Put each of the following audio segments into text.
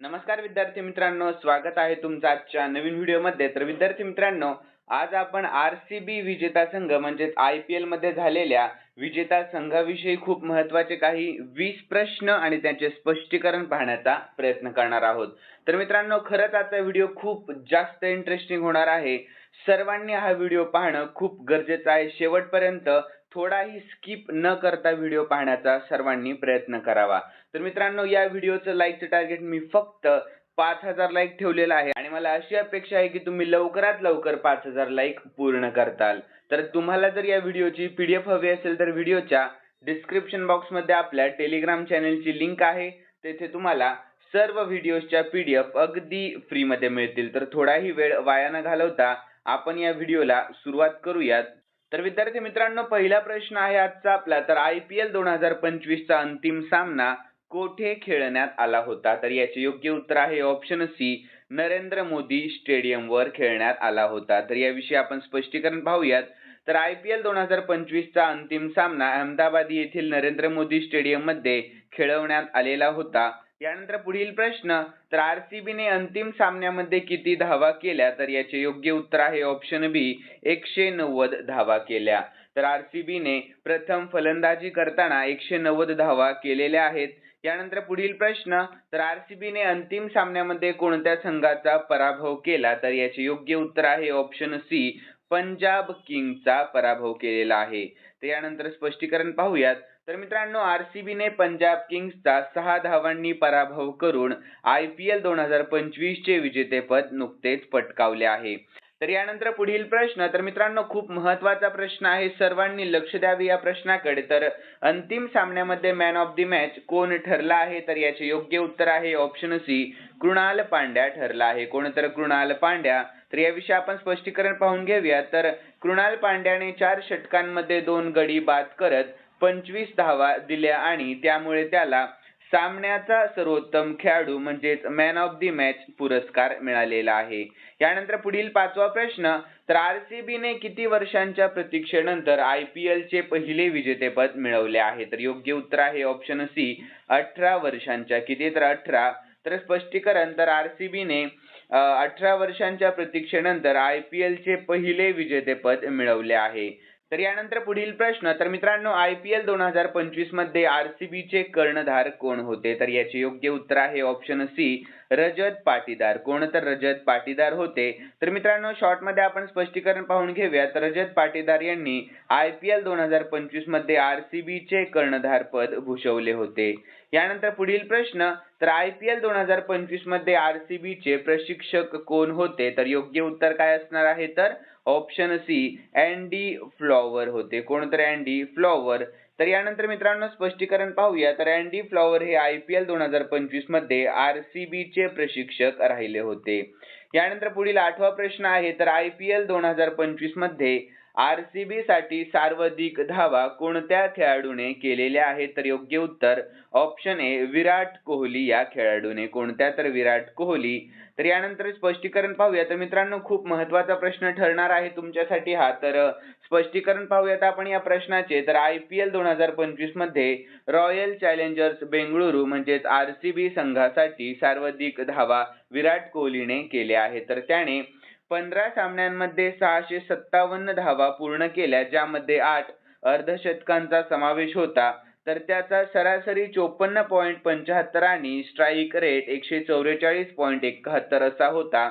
नमस्कार विद्यार्थी मित्रांनो स्वागत आहे तुमचं आजच्या नवीन व्हिडिओमध्ये. तर विद्यार्थी मित्रांनो आज आपण आर सी बी विजेता संघ म्हणजेच आय पी एलमध्ये झालेल्या विजेता संघाविषयी खूप महत्त्वाचे काही वीस प्रश्न आणि त्यांचे स्पष्टीकरण पाहण्याचा प्रयत्न करणार आहोत. तर मित्रांनो खरंच आजचा व्हिडिओ खूप जास्त इंटरेस्टिंग होणार आहे. सर्वांनी हा व्हिडिओ पाहणं खूप गरजेचं आहे. शेवटपर्यंत थोडाही स्किप न करता व्हिडिओ पाहण्याचा सर्वांनी प्रयत्न करावा. तर मित्रांनो या व्हिडिओचं लाईकचं टार्गेट मी फक्त पाच हजार लाईक ठेवलेलं आहे. आणि मला अशी अपेक्षा आहे की तुम्ही लवकरात लवकर पाच हजार लाईक पूर्ण करताल. तर तुम्हाला जर या व्हिडिओची पी डी एफ हवी असेल तर व्हिडिओच्या डिस्क्रिप्शन बॉक्समध्ये आपल्या टेलिग्राम चॅनेलची लिंक आहे. तेथे तुम्हाला सर्व व्हिडिओच्या पीडीएफ अगदी फ्रीमध्ये मिळतील. तर थोडाही वेळ वाया न घालवता आपण या व्हिडिओला सुरुवात करूयात. तर विद्यार्थी मित्रांनो पहिला प्रश्न आहे आजचा आपला. तर आय पी एल दोन हजार पंचवीसचा अंतिम सामना कोठे खेळण्यात आला होता? तर याचे योग्य उत्तर आहे ऑप्शन सी नरेंद्र मोदी स्टेडियमवर खेळण्यात आला होता. तर याविषयी आपण स्पष्टीकरण पाहूयात. तर आय पी एल दोन हजार पंचवीसचा अंतिम सामना अहमदाबाद येथील नरेंद्र मोदी स्टेडियममध्ये खेळवण्यात आलेला होता. यानंतर पुढील प्रश्न तर आरसीबीने अंतिम सामन्यामध्ये किती धावा केल्या? तर याचे योग्य उत्तर आहे ऑप्शन बी एकशे नव्वद धावा केल्या. तर आरसीबीने प्रथम फलंदाजी करताना एकशे नव्वद धावा केलेल्या आहेत. यानंतर पुढील प्रश्न तर आरसीबीने अंतिम सामन्यामध्ये कोणत्या संघाचा पराभव केला? तर याचे योग्य उत्तर आहे ऑप्शन सी पंजाब किंगचा पराभव केलेला आहे. तर यानंतर स्पष्टीकरण पाहूयात. तर मित्रांनो आरसीबीने पंजाब किंग्सचा सहा धावांनी पराभव करून आय पी एल दोन हजार पंचवीस चे विजेतेपद नुकतेच पटकावले आहे. तर यानंतर पुढील प्रश्न तर मित्रांनो खूप महत्त्वाचा प्रश्न आहे. सर्वांनी लक्ष द्यावे या प्रश्नाकडे. तर अंतिम सामन्यामध्ये मॅन ऑफ द मॅच कोण ठरला आहे? तर याचे योग्य उत्तर आहे ऑप्शन सी कृणाल पांड्या ठरला आहे. कोण तर कृणाल पांड्या? तर याविषयी आपण स्पष्टीकरण पाहून घेऊया. तर कृणाल पांड्याने चार षटकांमध्ये दोन गडी बाद करत पंचवीस धावा दिल्या आणि त्यामुळे त्याला सामन्याचा सर्वोत्तम खेळाडू म्हणजेच मॅन ऑफ दी मॅच पुरस्कार मिळालेला आहे. यानंतर पुढील पाचवा प्रश्न तर आरसीबीने किती वर्षांच्या प्रतीक्षेनंतर आय पी एलचे पहिले विजेतेपद मिळवले आहे? तर योग्य उत्तर आहे ऑप्शन सी अठरा वर्षांच्या. किती? तर अठरा. तर स्पष्टीकरण तर आरसीबीने अठरा वर्षांच्या प्रतीक्षेनंतर आय पी एलचे पहिले विजेतेपद मिळवले आहे. तर यानंतर पुढील प्रश्न तर मित्रांनो आय पी एल दोन हजार पंचवीसमध्ये आरसीबीचे कर्णधार कोण होते? तर याचे योग्य उत्तर आहे ऑप्शन सी रजत पाटीदार. कोण तर रजत पाटीदार होते. तर मित्रांनो शॉर्टमध्ये आपण स्पष्टीकरण पाहून घेऊया रजत पाटीदार यांनी आय पी एल दोन हजार पंचवीसमध्ये आरसीबीचे कर्णधार पद भूषवले होते. यानंतर पुढील प्रश्न तर आय पी एल दोन हजार पंचवीसमध्ये आरसीबीचे प्रशिक्षक कोण होते? तर योग्य उत्तर काय असणार आहे? तर ऑप्शन सी अँडी फ्लॉवर होते. कोण तर अँडी फ्लॉवर तर यानंतर मित्रांनो स्पष्टीकरण पाहूया. तर अँडी फ्लॉवर हे आय पी एल दोन हजार पंचवीसमध्ये आर सी चे प्रशिक्षक राहिले होते. यानंतर पुढील आठवा प्रश्न आहे. तर आय पी एल दोन हजार पंचवीसमध्ये आरसीबी साठी सर्वाधिक धावा कोणत्या खेळाडूने केलेल्या आहेत? तर योग्य उत्तर ऑप्शन ए विराट कोहली. या खेळाडूने कोणत्या तर विराट कोहली. तर यानंतर स्पष्टीकरण पाहूया. तर मित्रांनो खूप महत्त्वाचा प्रश्न ठरणार आहे तुमच्यासाठी हा. तर स्पष्टीकरण पाहूयात आपण या प्रश्नाचे. तर आय पी एल दोन हजार पंचवीसमध्ये रॉयल चॅलेंजर्स बेंगळुरू म्हणजेच आर सी बी संघासाठी सर्वाधिक धावा विराट कोहलीने केल्या आहेत. तर त्याने पंधरा सामन्यांमध्ये सहाशे सत्तावन्न धावा पूर्ण केल्या ज्यामध्ये आठ अर्धशतकांचा समावेश होता. तर त्याचा सरासरी चोपन्न पॉईंट पंच्याहत्तर आणि स्ट्राईक रेट एकशे चौवेचाळीस पॉईंट एकाहत्तर असा होता.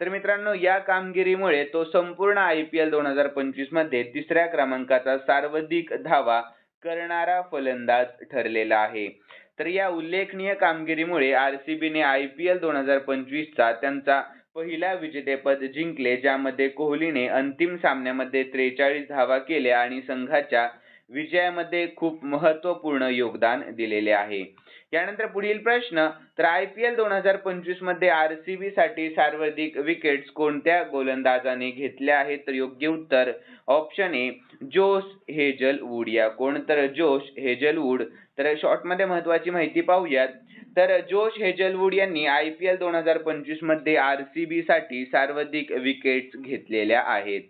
तर मित्रांनो या कामगिरीमुळे तो संपूर्ण आय पी एल दोन हजार पंचवीसमध्ये तिसऱ्या क्रमांकाचा सर्वाधिक धावा करणारा फलंदाज ठरलेला आहे. तर या उल्लेखनीय कामगिरीमुळे आर सी बीने आय पी एल दोन हजार पंचवीसचा त्यांचा पहिला विजेतेपद जिंकले ज्यामध्ये कोहलीने अंतिम सामन्यामध्ये त्रेचाळीस धावा केल्या आणि संघाच्या विजयामध्ये खूप महत्त्वपूर्ण योगदान दिलेले आहे. यानंतर पुढील प्रश्न तर आय पी एल दोन हजार पंचवीसमध्ये आर सी बी साठी सर्वाधिक विकेट्स कोणत्या गोलंदाजाने घेतल्या आहेत? तर योग्य उत्तर ऑप्शन ए जोश हेजलवूड. या कोण? तर जोश हेजलवूड. तर शॉर्टमध्ये महत्वाची माहिती पाहूयात. तर जोश हेजलवूड यांनी आय पी एल दोन हजार पंचवीसमध्ये आरसीबी साठी सर्वाधिक विकेट्स घेतलेल्या आहेत.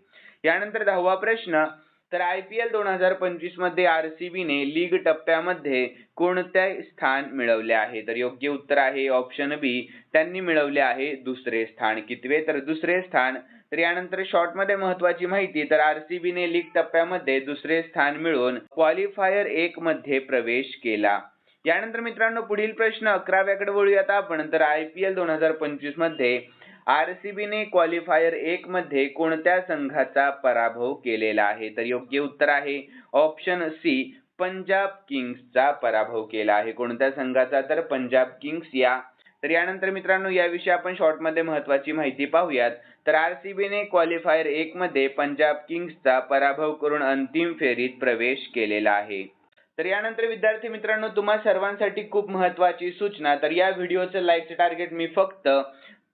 यानंतर दहावा प्रश्न तर आय पी एल दोन हजार पंचवीसमध्ये आरसीबीने लीग टप्प्यामध्ये कोणते स्थान मिळवले आहे? तर योग्य उत्तर आहे ऑप्शन बी त्यांनी मिळवले आहे दुसरे स्थान. कितवे? तर दुसरे स्थान तर यानंतर शॉर्टमध्ये महत्वाची माहिती तर आरसीबीने लीग टप्प्यामध्ये दुसरे स्थान मिळवून क्वालिफायर एक मध्ये प्रवेश केला. यानंतर मित्रांनो पुढील प्रश्न अकराव्याकडे वळूयात आपण. तर आय पी एल दोन हजार पंचवीसमध्ये आर सीबीने क्वालिफायर एक मध्ये कोणत्या संघाचा पराभव केलेला आहे? तर योग्य उत्तर आहे ऑप्शन सी पंजाब किंग्सचा पराभव केला आहे. कोणत्या संघाचा? तर पंजाब किंग्स या. तर यानंतर मित्रांनो याविषयी आपण शॉर्टमध्ये महत्वाची माहिती पाहूयात. तर आर सीबीने क्वालिफायर एक मध्ये पंजाब किंग्सचा पराभव करून अंतिम फेरीत प्रवेश केलेला आहे. तर यानंतर विद्यार्थी मित्रांनो तुम्हा सर्वांसाठी खूप महत्वाची सूचना. तर या व्हिडिओचं लाईकचं टार्गेट मी फक्त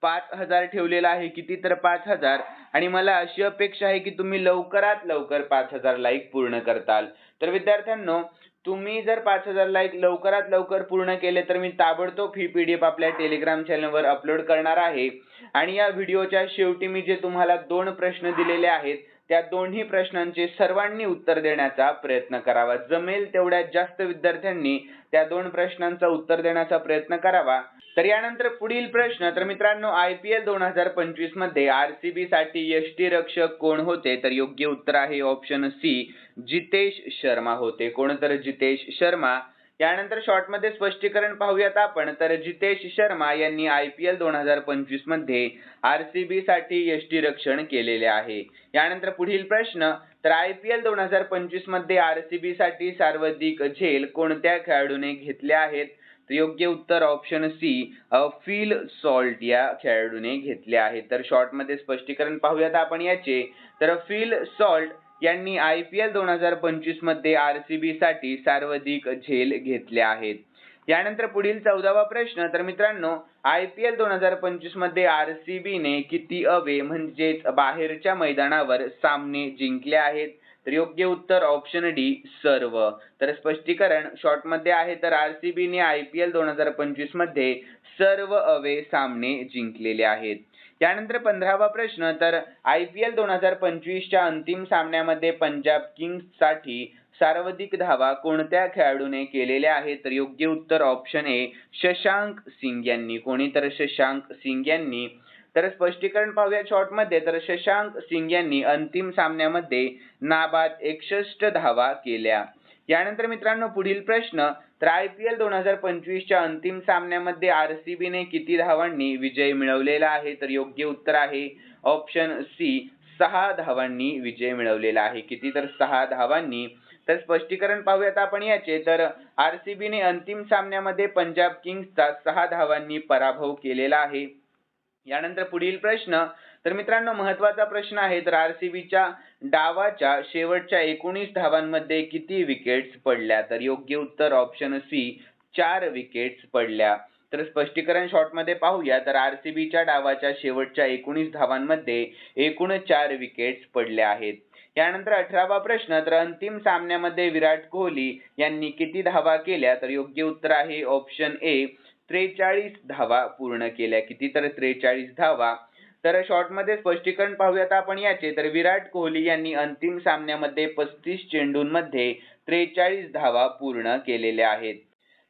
पाच हजार ठेवलेलं आहे किती तर पाच हजार. आणि मला अशी अपेक्षा आहे की तुम्ही लवकरात लवकर पाच हजार लाईक पूर्ण करताल. तर विद्यार्थ्यांनो तुम्ही जर पाच हजार लाईक लवकरात लवकर पूर्ण केले तर मी ताबडतोब ही पीडीएफ आपल्या टेलिग्राम चॅनलवर अपलोड करणार आहे. आणि या व्हिडिओच्या शेवटी मी जे तुम्हाला दोन प्रश्न दिलेले आहेत त्या दोन्ही प्रश्नांचे सर्वांनी उत्तर देण्याचा प्रयत्न करावा. जमेल तेवढ्या जास्त विद्यार्थ्यांनी त्या दोन प्रश्नांचा उत्तर देण्याचा प्रयत्न करावा. तर यानंतर पुढील प्रश्न तर मित्रांनो आय पी एल दोन हजार पंचवीसमध्ये आरसीबी साठी यष्टी रक्षक कोण होते? तर योग्य उत्तर आहे ऑप्शन सी जितेश शर्मा होते. कोण तर जितेश शर्मा? यानंतर शॉर्टमध्ये स्पष्टीकरण पाहूयात आपण. तर जितेश शर्मा यांनी आय पी एल दोन हजार पंचवीसमध्ये आरसीबी साठी यष्टीरक्षण केलेले आहे. यानंतर पुढील प्रश्न तर आय पी एल दोन हजार पंचवीसमध्ये आरसीबी साठी सर्वाधिक झेल कोणत्या खेळाडूने घेतले आहेत? योग्य उत्तर ऑप्शन सी फील सॉल्ट या खेळाडूने घेतले आहे. तर शॉर्टमध्ये स्पष्टीकरण पाहूयात आपण याचे. तर फील सॉल्ट यांनी आय पी एल दोन हजार पंचवीसमध्ये आर सी बी साठी सर्वाधिक झेल घेतल्या आहेत. यानंतर पुढील चौदावा प्रश्न तर मित्रांनो आय पी एल दोन हजार पंचवीसमध्ये आर सी बीने किती अवे म्हणजेच बाहेरच्या मैदानावर सामने जिंकले आहेत? तर योग्य उत्तर ऑप्शन डी सर्व. तर स्पष्टीकरण शॉर्टमध्ये आहे तर आरसीबीने आय पी एल दोन हजार पंचवीसमध्ये सर्व अवे सामने जिंकलेले आहेत. त्यानंतर पंधरावा प्रश्न तर आय पी एल दोन हजार पंचवीसच्या अंतिम सामन्यामध्ये पंजाब किंग्ससाठी सर्वाधिक धावा कोणत्या खेळाडूने केलेल्या आहेत? तर योग्य उत्तर ऑप्शन ए शशांक सिंग यांनी. कोणी? तर शशांक सिंग यांनी. तर स्पष्टीकरण पाहूया शॉर्टमध्ये तर शशांक सिंग यांनी अंतिम सामन्यामध्ये नाबाद एकसष्ट धावा केल्या. यानंतर मित्रांनो पुढील प्रश्न तर आय पी एल दोन हजार पंचवीसच्या अंतिम सामन्यामध्ये आरसीबीने किती धावांनी विजय मिळवलेला आहे? तर योग्य उत्तर आहे ऑप्शन सी सहा धावांनी विजय मिळवलेला आहे. किती तर सहा धावांनी. तर स्पष्टीकरण पाहूयात आपण याचे. तर आरसीबीने अंतिम सामन्यामध्ये पंजाब किंग्सचा सहा धावांनी पराभव केलेला आहे. यानंतर पुढील प्रश्न तर मित्रांनो महत्त्वाचा प्रश्न आहे तर आरसीबीच्या डावाच्या शेवटच्या एकोणीस धावांमध्ये किती विकेट्स पडल्या? तर योग्य उत्तर ऑप्शन सी चार विकेट्स पडल्या. तर स्पष्टीकरण शॉर्टमध्ये पाहूया तर आरसीबीच्या डावाच्या शेवटच्या एकोणीस धावांमध्ये एकूण चार विकेट्स पडल्या आहेत. यानंतर अठरावा प्रश्न तर अंतिम सामन्यामध्ये विराट कोहली यांनी किती धावा केल्या? तर योग्य उत्तर आहे ऑप्शन ए त्रेचाळीस धावा पूर्ण केल्या. किती तर त्रेचाळीस धावा? तर शॉर्टमध्ये स्पष्टीकरण पाहूयात आपण याचे. तर विराट कोहली यांनी अंतिम सामन्यामध्ये पस्तीस चेंडूंमध्ये त्रेचाळीस धावा पूर्ण केलेल्या आहेत.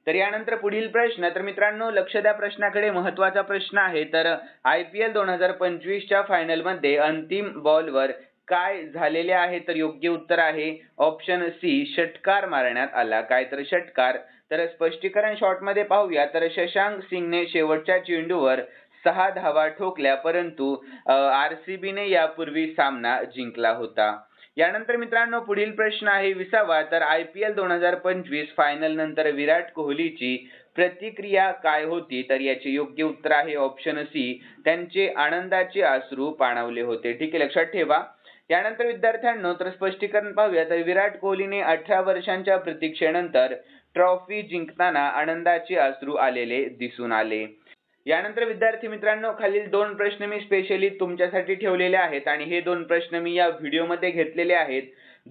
तर यानंतर पुढील प्रश्न. तर मित्रांनो लक्ष द्या प्रश्नाकडे. महत्त्वाचा प्रश्न आहे. तर आय पी एल दोन हजार पंचवीसच्या फायनलमध्ये अंतिम बॉलवर काय झालेले आहे? तर योग्य उत्तर आहे. ऑप्शन सी षटकार मारण्यात आला. काय तर षटकार. तर स्पष्टीकरण शॉर्टमध्ये पाहूया. तर शशांक सिंगने शेवटच्या चेंडूवर सहा धावा ठोकल्या परंतु आर सी बीने यापूर्वी सामना जिंकला होता. यानंतर मित्रांनो पुढील प्रश्न आहे विसावा. तर आय पी एल दोन हजार पंचवीस फायनल नंतर विराट कोहलीची प्रतिक्रिया काय होती? तर याचे योग्य उत्तर आहे ऑप्शन सी त्यांचे आनंदाचे अश्रू पाणावले होते. ठीक आहे लक्षात ठेवा. यानंतर विद्यार्थ्यांनो तर स्पष्टीकरण पाहूया. तर विराट कोहलीने अठरा वर्षांच्या प्रतीक्षेनंतर ट्रॉफी जिंकताना आनंदाचे अश्रू आलेले दिसून आले. यानंतर विद्यार्थी मित्रांनो खालील दोन प्रश्न मी स्पेशली तुमच्यासाठी ठेवलेले आहेत आणि हे दोन प्रश्न मी या व्हिडिओमध्ये घेतलेले आहेत.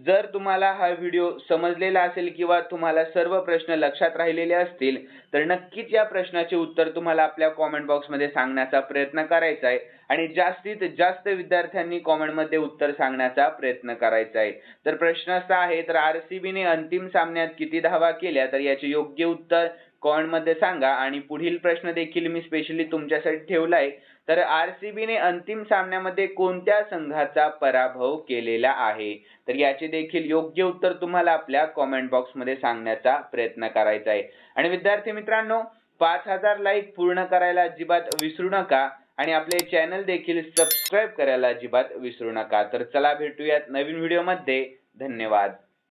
जर तुम्हाला हा व्हिडिओ समजलेला असेल किंवा तुम्हाला सर्व प्रश्न लक्षात राहिलेले असतील तर नक्कीच या प्रश्नाचे उत्तर तुम्हाला आपल्या कॉमेंट बॉक्समध्ये सांगण्याचा प्रयत्न करायचा आहे. आणि जास्तीत जास्त विद्यार्थ्यांनी कॉमेंटमध्ये उत्तर सांगण्याचा प्रयत्न करायचा आहे. तर प्रश्न असा आहे तर आरसीबीने अंतिम सामन्यात किती धावा केल्या? तर याचे योग्य उत्तर कॉमेंटमध्ये सांगा आणि पुढील प्रश्न देखील मी स्पेशली तुमच्यासाठी ठेवलाय. तर आरसीबीने अंतिम सामन्यामध्ये कोणत्या संघाचा पराभव केलेला आहे? तर याचे देखील योग्य उत्तर तुम्हाला आपल्या कॉमेंट बॉक्समध्ये सांगण्याचा प्रयत्न करायचा आहे. आणि विद्यार्थी मित्रांनो पाच हजार लाईक पूर्ण करायला अजिबात विसरू नका आणि आपले चॅनल देखील सबस्क्राईब करायला अजिबात विसरू नका. तर चला भेटूयात नवीन व्हिडिओमध्ये धन्यवाद.